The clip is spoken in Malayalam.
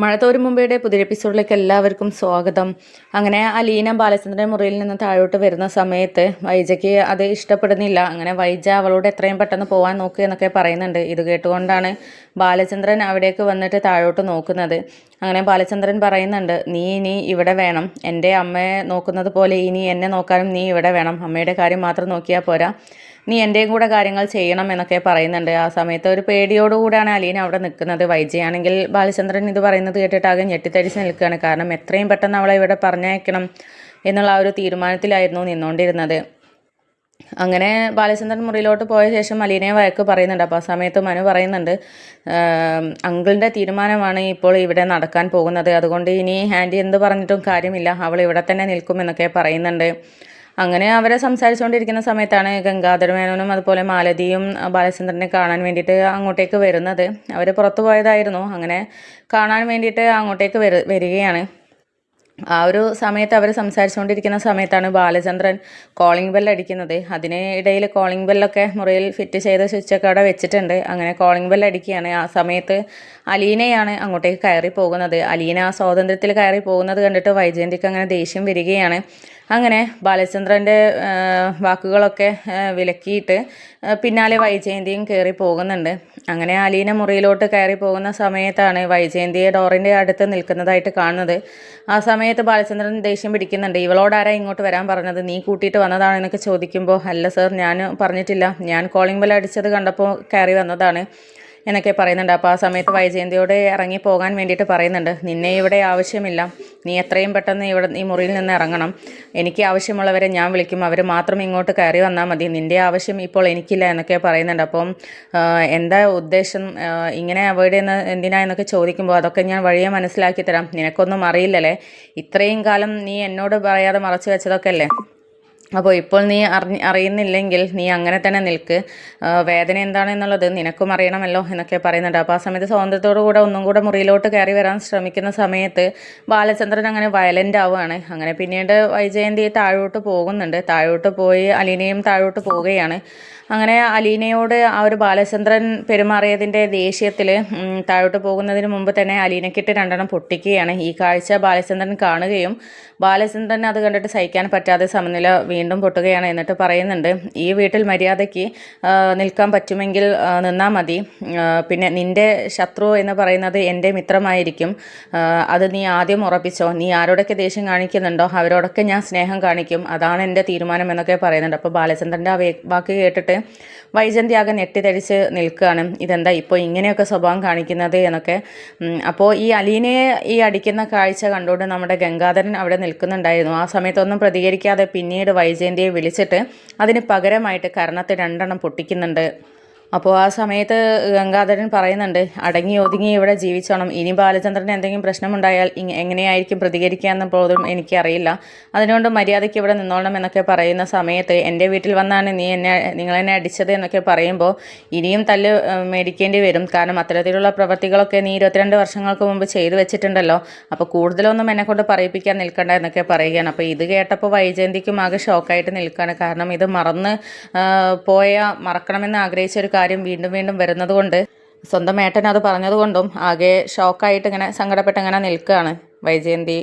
മഴ തോരും മുമ്പയുടെ പുതിയ എപ്പിസോഡിലേക്ക് എല്ലാവർക്കും സ്വാഗതം. അങ്ങനെ അലീന ബാലചന്ദ്രൻ മുറിയിൽ നിന്ന് താഴോട്ട് വരുന്ന സമയത്ത് വൈജയ്ക്ക് അത് ഇഷ്ടപ്പെടുന്നില്ല. അങ്ങനെ വൈജ അവളോട് എത്രയും പെട്ടെന്ന് പോകാൻ നോക്കുക എന്നൊക്കെ പറയുന്നുണ്ട്. ഇത് കേട്ടുകൊണ്ടാണ് ബാലചന്ദ്രൻ അവിടേക്ക് വന്നിട്ട് താഴോട്ട് നോക്കുന്നത്. അങ്ങനെ ബാലചന്ദ്രൻ പറയുന്നുണ്ട് നീ ഇനി ഇവിടെ വേണം. എന്റെ അമ്മയെ നോക്കുന്നത് പോലെ ഇനി എന്നെ നോക്കാനും നീ ഇവിടെ വേണം. അമ്മയുടെ കാര്യം മാത്രം നോക്കിയാൽ പോരാ. നീ എന്റെയും കൂടെ കാര്യങ്ങൾ ചെയ്യണം എന്നൊക്കെ പറയുന്നുണ്ട്. ആ സമയത്ത് ഒരു പേടിയോടുകൂടിയാണ് അലീന അവിടെ നിൽക്കുന്നത്. വൈജയാണെങ്കിൽ ബാലചന്ദ്രൻ ഇത് പറയുന്നത് കേട്ടിട്ട് ആകെ ഞെട്ടിത്തരിച്ച് നിൽക്കുകയാണ്. കാരണം എത്രയും പെട്ടെന്ന് അവളെ ഇവിടെ പറഞ്ഞയക്കണം എന്നുള്ള ആ ഒരു തീരുമാനത്തിലായിരുന്നു നിന്നുകൊണ്ടിരുന്നത്. അങ്ങനെ ബാലചന്ദ്രൻ മുറിയിലോട്ട് പോയ ശേഷം അലീനയെ വഴക്ക് പറയുന്നുണ്ട്. അപ്പോൾ ആ സമയത്ത് മനു പറയുന്നുണ്ട് അങ്കിളിന്റെ തീരുമാനമാണ് ഇപ്പോൾ ഇവിടെ നടക്കാൻ പോകുന്നത്. അതുകൊണ്ട് ഇനി ഹാൻഡി എന്ത് പറഞ്ഞിട്ടും കാര്യമില്ല. അവൾ ഇവിടെ തന്നെ നിൽക്കുമെന്നൊക്കെ പറയുന്നുണ്ട്. അങ്ങനെ അവരെ സംസാരിച്ചുകൊണ്ടിരിക്കുന്ന സമയത്താണ് ഗംഗാധര മേനോനും അതുപോലെ മാലതിയും ബാലചന്ദ്രനെ കാണാൻ വേണ്ടിയിട്ട് അങ്ങോട്ടേക്ക് വരുന്നത്. അവർ പുറത്തു പോയതായിരുന്നു. അങ്ങനെ കാണാൻ വേണ്ടിയിട്ട് അങ്ങോട്ടേക്ക് വരികയാണ്. ആ ഒരു സമയത്ത് അവർ സംസാരിച്ചുകൊണ്ടിരിക്കുന്ന സമയത്താണ് ബാലചന്ദ്രൻ കോളിംഗ് ബെൽ അടിക്കുന്നത്. അതിന് ഇടയിൽ കോളിംഗ് ബെല്ലൊക്കെ മുറിയിൽ ഫിറ്റ് ചെയ്ത സ്വിച്ചൊക്കെ അവിടെ വെച്ചിട്ടുണ്ട്. അങ്ങനെ കോളിംഗ് ബെൽ അടിക്കുകയാണ്. ആ സമയത്ത് അലീനയാണ് അങ്ങോട്ടേക്ക് കയറി പോകുന്നത്. അലീന ആ സ്വാതന്ത്ര്യത്തിൽ കയറി പോകുന്നത് കണ്ടിട്ട് വൈജയന്തിക്ക് അങ്ങനെ ദേഷ്യം വരികയാണ്. അങ്ങനെ ബാലചന്ദ്രന്റെ വാക്കുകളൊക്കെ വിലക്കിയിട്ട് പിന്നാലെ വൈജയന്തിയും കയറി പോകുന്നുണ്ട്. അങ്ങനെ അലീന മുറിയിലോട്ട് കയറി പോകുന്ന സമയത്താണ് വൈജയന്തിയെ ഡോറിന്റെ അടുത്ത് നിൽക്കുന്നതായിട്ട് കാണുന്നത്. ആ സമയത്ത് ബാലചന്ദ്രൻ ദേഷ്യം പിടിക്കുന്നുണ്ട്. ഇവളോടാരാ ഇങ്ങോട്ട് വരാൻ പറഞ്ഞത്? നീ കൂട്ടിയിട്ട് വന്നതാണ് എന്നൊക്കെ ചോദിക്കുമ്പോൾ അല്ല സർ ഞാൻ പറഞ്ഞിട്ടില്ല. ഞാൻ കോളിംഗ് ബെൽ അടിച്ചത് കണ്ടപ്പോൾ കയറി വന്നതാണ് എന്നൊക്കെ പറയുന്നുണ്ട്. അപ്പോൾ ആ സമയത്ത് വൈജയന്തിയോട് ഇറങ്ങി പോകാൻ വേണ്ടിയിട്ട് പറയുന്നുണ്ട്. നിന്നെ ഇവിടെ ആവശ്യമില്ല. നീ എത്രയും പെട്ടെന്ന് ഇവിടെ ഈ മുറിയിൽ നിന്ന് ഇറങ്ങണം. എനിക്ക് ആവശ്യമുള്ളവരെ ഞാൻ വിളിക്കും. അവർ മാത്രം ഇങ്ങോട്ട് കയറി വന്നാൽ മതി. നിന്റെ ആവശ്യം ഇപ്പോൾ എനിക്കില്ല എന്നൊക്കെ പറയുന്നുണ്ട്. അപ്പം എന്താ ഉദ്ദേശം? ഇങ്ങനെ അവോയ്ഡ് ചെയ്യുന്ന എന്തിനാ എന്നൊക്കെ ചോദിക്കുമ്പോൾ അതൊക്കെ ഞാൻ വഴിയെ മനസ്സിലാക്കി തരാം. നിനക്കൊന്നും അറിയില്ലല്ലേ? ഇത്രയും കാലം നീ എന്നോട് പറയാതെ മറച്ചു വെച്ചതൊക്കെ അല്ലേ? അപ്പോൾ ഇപ്പോൾ നീ അറിഞ്ഞ് അറിയുന്നില്ലെങ്കിൽ നീ അങ്ങനെ തന്നെ നിൽക്ക്. വേദന എന്താണെന്നുള്ളത് നിനക്കും അറിയണമല്ലോ എന്നൊക്കെ പറയുന്നുണ്ട്. അപ്പോൾ ആ സമയത്ത് സ്വാതന്ത്ര്യത്തോടു കൂടെ ഒന്നും കൂടെ മുറിയിലോട്ട് കയറി വരാൻ ശ്രമിക്കുന്ന സമയത്ത് ബാലചന്ദ്രൻ അങ്ങനെ വയലന്റ് ആവുകയാണ്. അങ്ങനെ പിന്നീട് വൈജയന്തി താഴോട്ട് പോകുന്നുണ്ട്. താഴോട്ട് പോയി അലീനയും താഴോട്ട് പോവുകയാണ്. അങ്ങനെ അലീനയോട് ആ ഒരു ബാലചന്ദ്രൻ പെരുമാറിയതിന്റെ ദേഷ്യത്തിൽ താഴോട്ട് പോകുന്നതിന് മുമ്പ് തന്നെ അലീനക്കിട്ട് രണ്ടെണ്ണം പൊട്ടിക്കുകയാണ്. ഈ കാഴ്ച ബാലചന്ദ്രൻ കാണുകയും ബാലചന്ദ്രൻ അത് കണ്ടിട്ട് സഹിക്കാൻ പറ്റാതെ സമനില വീണ്ടും പൊട്ടുകയാണ് എന്നിട്ട് പറയുന്നുണ്ട് ഈ വീട്ടിൽ മര്യാദയ്ക്ക് നിൽക്കാൻ പറ്റുമെങ്കിൽ നിന്നാൽ മതി. പിന്നെ നിന്റെ ശത്രു എന്ന് പറയുന്നത് എന്റെ മിത്രമായിരിക്കും. അത് നീ ആദ്യം ഉറപ്പിച്ചോ? നീ ആരോടൊക്കെ ദേഷ്യം കാണിക്കുന്നുണ്ടോ? അവരോടൊക്കെ ഞാൻ സ്നേഹം കാണിക്കും. അതാണ് എന്റെ തീരുമാനം എന്നൊക്കെ പറയുന്നുണ്ട്. അപ്പോൾ ബാലചന്ദ്രന്റെ ആ വാക്ക് കേട്ടിട്ട് വൈജന്തി ആകെ നെട്ടിത്തടിച്ച് നിൽക്കുകയാണ്. ഇതെന്താ ഇപ്പോൾ ഇങ്ങനെയൊക്കെ സ്വഭാവം കാണിക്കുന്നത്? എന്നൊക്കെ. അപ്പോൾ ഈ അലീനയെ ഈ അടിക്കുന്ന കാഴ്ച കണ്ടുകൊണ്ട് നമ്മുടെ ഗംഗാധരൻ അവിടെ നിൽക്കുന്നുണ്ടായിരുന്നു. ആ സമയത്തൊന്നും പ്രതികരിക്കാതെ പിന്നീട് വൈജയന്തിയെ വിളിച്ചിട്ട് അതിന് പകരമായിട്ട് കർണത്തെ രണ്ടെണ്ണം പൊട്ടിക്കുന്നുണ്ട്. അപ്പോൾ ആ സമയത്ത് ഗംഗാധരൻ പറയുന്നുണ്ട് അടങ്ങി ഒതുങ്ങി ഇവിടെ ജീവിച്ചോണം. ഇനി ബാലചന്ദ്രന് എന്തെങ്കിലും പ്രശ്നമുണ്ടായാൽ എങ്ങനെയായിരിക്കും പ്രതികരിക്കുക പോലും എനിക്കറിയില്ല. അതിനുകൊണ്ട് മര്യാദയ്ക്ക് ഇവിടെ നിന്നോളണം എന്നൊക്കെ പറയുന്ന സമയത്ത് എന്റെ വീട്ടിൽ വന്നാണ് നീ എന്നെ നിങ്ങളെന്നെ അടിച്ചത് എന്നൊക്കെ പറയുമ്പോൾ ഇനിയും തല്ല് മേടിക്കേണ്ടി വരും. കാരണം അത്തരത്തിലുള്ള പ്രവൃത്തികളൊക്കെ നീ ഇരുപത്തിരണ്ട് വർഷങ്ങൾക്ക് മുമ്പ് ചെയ്തു വെച്ചിട്ടുണ്ടല്ലോ. അപ്പോൾ കൂടുതലൊന്നും എന്നെ കൊണ്ട് പറയിപ്പിക്കാൻ നിൽക്കണ്ട എന്നൊക്കെ പറയുകയാണ്. അപ്പോൾ ഇത് കേട്ടപ്പോൾ വൈജയന്തിക്കും ആകെ ഷോക്കായിട്ട് നിൽക്കുകയാണ്. കാരണം ഇത് മറന്ന് പോയ മറക്കണമെന്ന് ആഗ്രഹിച്ച ഒരു കാര്യം വീണ്ടും വീണ്ടും വരുന്നത് കൊണ്ട് സ്വന്തം ഏട്ടൻ അത് പറഞ്ഞതുകൊണ്ടും ആകെ ഷോക്കായിട്ട് ഇങ്ങനെ സങ്കടപ്പെട്ട് ഇങ്ങനെ നിൽക്കുകയാണ് വൈജയന്തി.